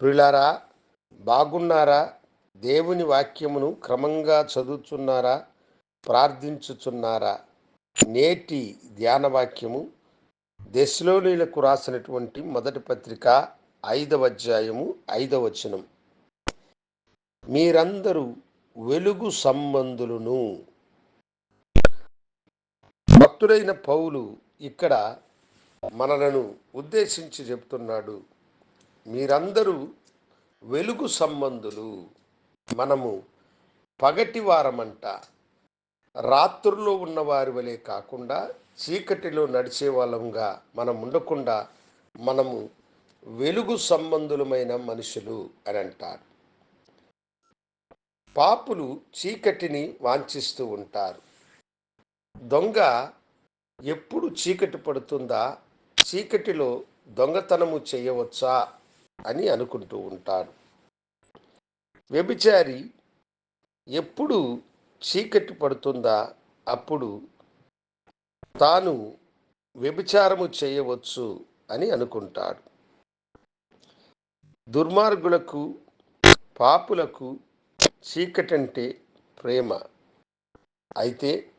ప్రిలారా బాగున్నారా? దేవుని వాక్యమును క్రమంగా చదువుతున్నారా ప్రార్థించుచున్నారా? నేటి ధ్యాన వాక్యము రాసినటువంటి మొదటి పత్రిక ఐదవ అధ్యాయము ఐదవ వచనం. మీరందరూ వెలుగు సంబంధులను. భక్తుడైన పౌలు ఇక్కడ మనలను ఉద్దేశించి చెప్తున్నాడు. మీరందరూ వెలుగు సంబంధులు. మనము పగటి వారమంట. రాత్రుల్లో ఉన్నవారి వలె కాకుండా చీకటిలో నడిచే వాళ్ళంగా మనం ఉండకుండా మనము వెలుగు సంబంధులమైన మనుషులు అని అంటారు. పాపులు చీకటిని వాంఛిస్తూ ఉంటారు. దొంగ ఎప్పుడు చీకటి పడుతుందా? చీకటిలో దొంగతనము చేయవచ్చా? అని అనుకుంటూ ఉంటాడు. వ్యభిచారి ఎప్పుడు చీకటి పడుతుందా? అప్పుడు తాను వ్యభిచారము చేయవచ్చు అని అనుకుంటాడు. దుర్మార్గులకు పాపులకు చీకటంటే ప్రేమ. అయితే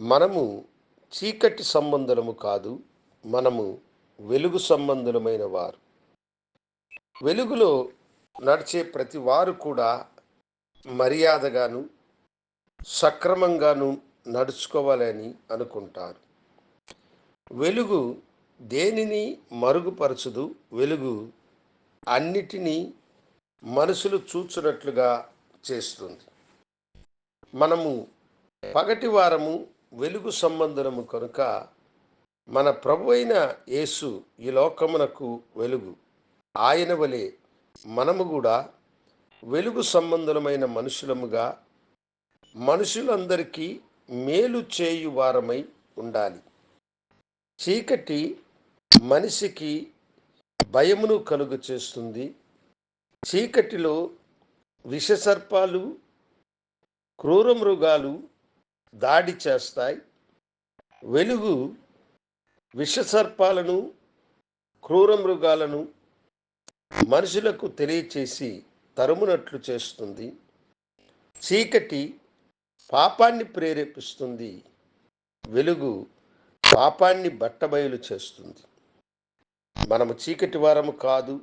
మనము చీకటి సంబంధులము కాదు మనము వెలుగు సంబంధులమైన వారు. వెలుగులో నడిచే ప్రతి వారు కూడా మర్యాదగాను సక్రమంగాను నడుచుకోవాలని అనుకుంటారు. వెలుగు దేనిని మరుగుపరచదు? వెలుగు అన్నిటినీ మనసులు చూచున్నట్లుగా చేస్తుంది. మనము పగటి వారము వెలుగు సంబంధము కనుక మన ప్రభు అయిన యేసు ఈ లోకమునకు వెలుగు. ఆయన వలె మనము కూడా వెలుగు సంబంధులమైన మనుషులముగా మనుషులందరికీ మేలు చేయు వారమై ఉండాలి. చీకటి మనిషికి భయమును కలుగు చేస్తుంది. చీకటిలో విషసర్పాలు క్రూర మృగాలు దాడి చేస్తాయి. వెలుగు విషసర్పాలను క్రూర మృగాలను మనుషులకు తెలియచేసి తరుమునట్లు చేస్తుంది. చీకటి పాపాన్ని ప్రేరేపిస్తుంది. వెలుగు పాపాన్ని బట్టబయలు చేస్తుంది. మనము చీకటి వారము కాదు.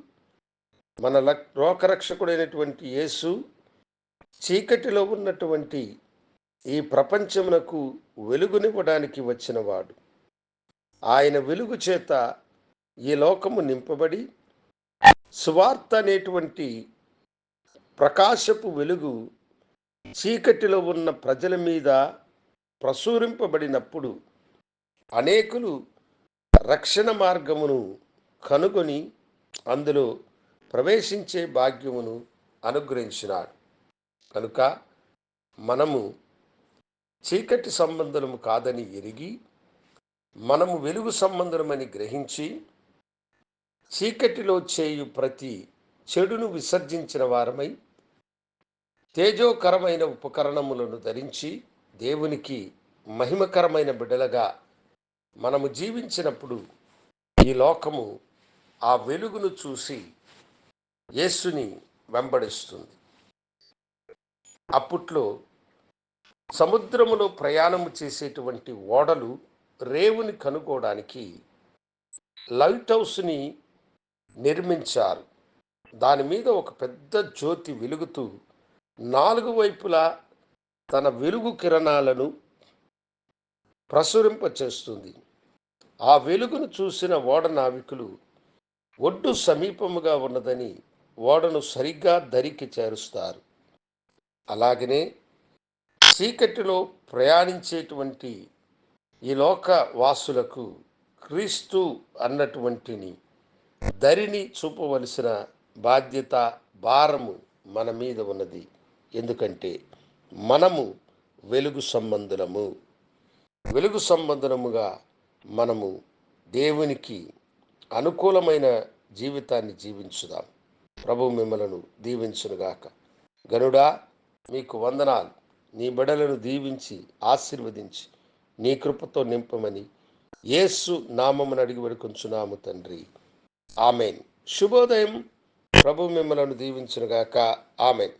మన లక్- లోకరక్షకుడైనటువంటి యేసు చీకటిలో ఉన్నటువంటి ఈ ప్రపంచమునకు వెలుగునివ్వడానికి వచ్చినవాడు. ఆయన వెలుగు చేత ఈ లోకము నింపబడి సువార్త అనేటువంటి ప్రకాశపు వెలుగు చీకటిలో ఉన్న ప్రజల మీద ప్రసూరింపబడినప్పుడు అనేకులు రక్షణ మార్గమును కనుగొని అందులో ప్రవేశించే భాగ్యమును అనుగ్రహించినాడు. కనుక మనము చీకటి సంబంధము కాదని ఎరిగి మనము వెలుగు సంబంధమని గ్రహించి చీకటిలో చేయు ప్రతి చెడును విసర్జించిన వారమై తేజోకరమైన ఉపకరణములను ధరించి దేవునికి మహిమకరమైన బిడ్డలుగా మనము జీవించినప్పుడు ఈ లోకము ఆ వెలుగును చూసి యేసుని వెంబడిస్తుంది. అప్పట్లో సముద్రములో ప్రయాణము చేసేటువంటి ఓడలు రేవుని కనుగోడానికి లైట్ హౌస్ని నిర్మించారు. దాని మీద ఒక పెద్ద జ్యోతి వెలుగుతూ నాలుగు వైపులా తన వెలుగు కిరణాలను ప్రసురింపచేస్తుంది ఆ వెలుగును చూసిన ఓడ నావికులు ఒడ్డు సమీపముగా ఉన్నదని ఓడను సరిగ్గా దరికి చేరుస్తారు. అలాగనే చీకటిలో ప్రయాణించేటువంటి ఈ లోక వాసులకు క్రీస్తు అన్నటువంటిని దరిని చూపవలసిన బాధ్యత భారము మన మీద ఉన్నది. ఎందుకంటే మనము వెలుగు సంబంధులము. వెలుగు సంబంధముగా మనము దేవునికి అనుకూలమైన జీవితాన్ని జీవించుదాం. ప్రభు మిమ్మలను దీవించునుగాక. గనుడా మీకు వందనాలు. నీ బిడలను దీవించి ఆశీర్వదించి నీ కృపతో నింపమని యేసు నామమును అడిగి వేడుకొంచున్నాము తండ్రి. ఆమెన్. శుభోదయం. ప్రభు మిమ్మలను దీవించునుగాక. ఆమెన్.